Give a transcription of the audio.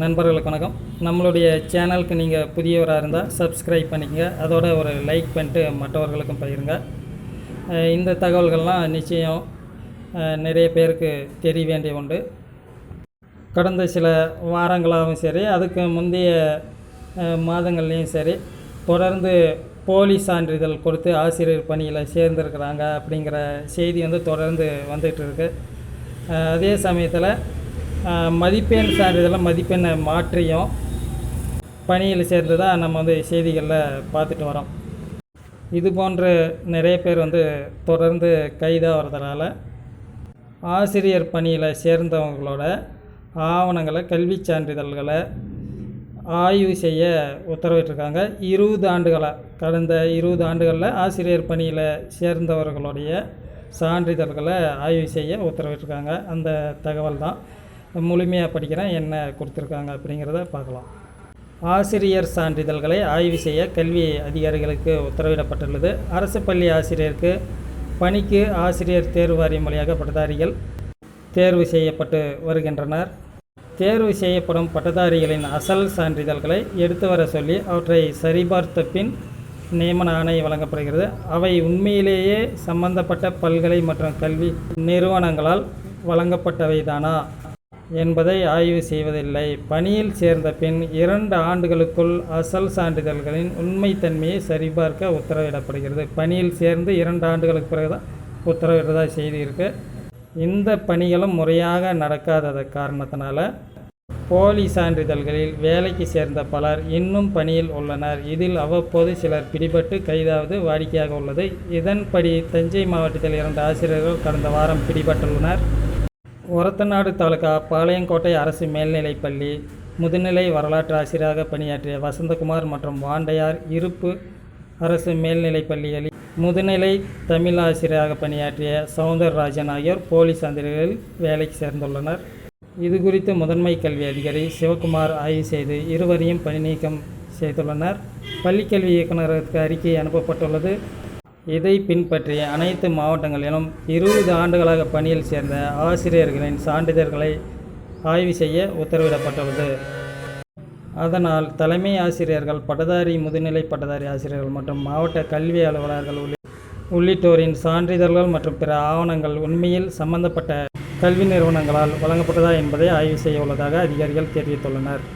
நண்பர்களுக்கு வணக்கம். நம்மளுடைய சேனலுக்கு நீங்கள் புதியவராக இருந்தால் சப்ஸ்கிரைப் பண்ணிக்கங்க. அதோட ஒரு லைக் பண்ணிட்டு மற்றவர்களுக்கும் பகிருங்க. இந்த தகவல்கள்லாம் நிச்சயம் நிறைய பேருக்கு தெரிய வேண்டிய உண்டு. கடந்த சில வாரங்களாகவும் சரி அதுக்கு முந்தைய மாதங்கள்லேயும் சரி தொடர்ந்து போலி சான்றிதழ் கொடுத்து ஆசிரியர் பணியில் சேர்ந்துருக்கிறாங்க அப்படிங்கிற செய்தி வந்து தொடர்ந்து வந்துகிட்டு இருக்குது அதே சமயத்தில் மதிப்பெண் சான்றிதழை மதிப்பெண்ணை மாற்றியும் பணியில் சேர்ந்து தான் நம்ம வந்து செய்திகளில் பார்த்துட்டு வரோம். இது போன்று நிறைய பேர் வந்து தொடர்ந்து கைதாகிறதுனால ஆசிரியர் பணியில் சேர்ந்தவங்களோட ஆவணங்களை கல்விச் சான்றிதழ்களை ஆய்வு செய்ய உத்தரவிட்டிருக்காங்க. இருபது ஆண்டுகளாக கடந்த இருபது ஆண்டுகளில் ஆசிரியர் பணியில் சேர்ந்தவர்களுடைய சான்றிதழ்களை ஆய்வு செய்ய உத்தரவிட்டிருக்காங்க. அந்த தகவல் தான். முழுமையாக படிக்கிறேன் என்ன கொடுத்துருக்காங்க அப்படிங்கிறத பார்க்கலாம். ஆசிரியர் சான்றிதழ்களை ஆய்வு செய்ய கல்வி அதிகாரிகளுக்கு உத்தரவிடப்பட்டுள்ளது. அரசு பள்ளி ஆசிரியருக்கு பணிக்கு ஆசிரியர் தேர்வு வாரியம் வழியாக பட்டதாரிகள் தேர்வு செய்யப்பட்டு வருகின்றனர். தேர்வு செய்யப்படும் பட்டதாரிகளின் அசல் சான்றிதழ்களை எடுத்து வர சொல்லி அவற்றை சரிபார்த்த பின் நியமன ஆணை வழங்கப்படுகிறது. அவை உண்மையிலேயே சம்பந்தப்பட்ட பல்கலை மற்றும் கல்வி நிறுவனங்களால் வழங்கப்பட்டவைதானா? என்பதை ஆய்வு செய்வதில்லை. பணியில் சேர்ந்த பின் இரண்டு ஆண்டுகளுக்குள் அசல் சான்றிதழ்களின் உண்மைத்தன்மையை சரிபார்க்க உத்தரவிடப்படுகிறது. பணியில் சேர்ந்து இரண்டு ஆண்டுகளுக்கு பிறகு தான் உத்தரவிடுறதா செய்தி இருக்குது இந்த பணிகளும் முறையாக நடக்காதத காரணத்தினால போலி சான்றிதழ்களில் வேலைக்கு சேர்ந்த பலர் இன்னும் பணியில் உள்ளனர். இதில் அவ்வப்போது சிலர் பிடிபட்டு கைதாவது வாடிக்கையாக உள்ளது. இதன்படி தஞ்சை மாவட்டத்தில் இரண்டு ஆசிரியர்கள் கடந்த வாரம் பிடிபட்டுள்ளனர். ஒரத்தநாடு தாலுகா பாளையங்கோட்டை அரசு மேல்நிலைப்பள்ளி முதுநிலை வரலாற்று ஆசிரியராக பணியாற்றிய வசந்தகுமார் மற்றும் வாண்டையார் இருப்பு அரசு மேல்நிலைப்பள்ளிகளில் முதுநிலை தமிழ் ஆசிரியராக பணியாற்றிய சவுந்தரராஜன் ஆகியோர் போலீஸ் சான்றிதழ்களில் வேலைக்கு சேர்ந்துள்ளனர். இது குறித்து முதன்மை கல்வி அதிகாரி சிவகுமார் ஆய்வு செய்து இருவரையும் பணி நீக்கம் செய்துள்ளனர் பள்ளிக்கல்வி இயக்குநருக்கு அறிக்கை அனுப்பப்பட்டுள்ளது. இதை பின்பற்றிய அனைத்து மாவட்டங்களிலும் இருபது ஆண்டுகளாக பணியில் சேர்ந்த ஆசிரியர்களின் சான்றிதழ்களை ஆய்வு செய்ய உத்தரவிடப்பட்டுள்ளது. அதனால் தலைமை ஆசிரியர்கள் பட்டதாரி முதுநிலை பட்டதாரி ஆசிரியர்கள் மற்றும் மாவட்ட கல்வி அலுவலர்கள் உள்ளி- உள்ளிட்டோரின் சான்றிதழ்கள் மற்றும் பிற ஆவணங்கள் உண்மையில் சம்பந்தப்பட்ட கல்வி நிறுவனங்களால் வழங்கப்பட்டதா என்பதை ஆய்வு செய்ய உள்ளதாக அதிகாரிகள் தெரிவித்துள்ளனர்.